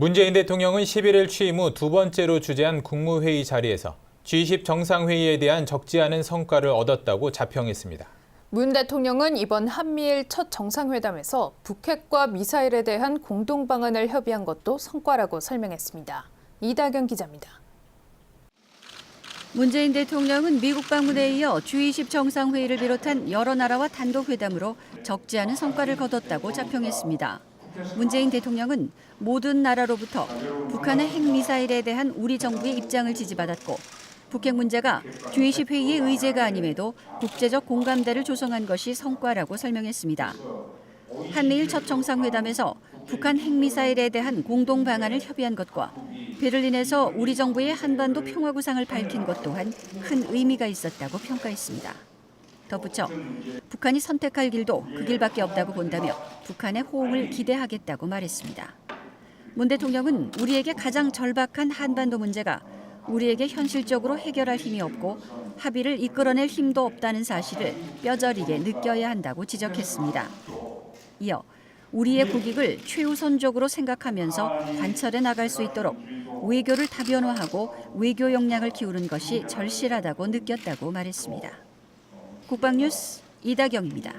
문재인 대통령은 11일 취임 후 두 번째로 주재한 국무회의 자리에서 G20 정상회의에 대한 적지 않은 성과를 얻었다고 자평했습니다. 문 대통령은 이번 한미일 첫 정상회담에서 북핵과 미사일에 대한 공동 방안을 협의한 것도 성과라고 설명했습니다. 이다경 기자입니다. 문재인 대통령은 미국 방문에 이어 G20 정상회의를 비롯한 여러 나라와 단독 회담으로 적지 않은 성과를 거뒀다고 자평했습니다. 문재인 대통령은 모든 나라로부터 북한의 핵미사일에 대한 우리 정부의 입장을 지지받았고 북핵 문제가 G20 회의의 의제가 아님에도 국제적 공감대를 조성한 것이 성과라고 설명했습니다. 한미일 첫 정상회담에서 북한 핵미사일에 대한 공동 방안을 협의한 것과 베를린에서 우리 정부의 한반도 평화 구상을 밝힌 것 또한 큰 의미가 있었다고 평가했습니다. 덧붙여 북한이 선택할 길도 그 길밖에 없다고 본다며 북한의 호응을 기대하겠다고 말했습니다. 문 대통령은 우리에게 가장 절박한 한반도 문제가 우리에게 현실적으로 해결할 힘이 없고 합의를 이끌어낼 힘도 없다는 사실을 뼈저리게 느껴야 한다고 지적했습니다. 이어 우리의 국익을 최우선적으로 생각하면서 관철해 나갈 수 있도록 외교를 다변화하고 외교 역량을 키우는 것이 절실하다고 느꼈다고 말했습니다. 국방뉴스 이다경입니다.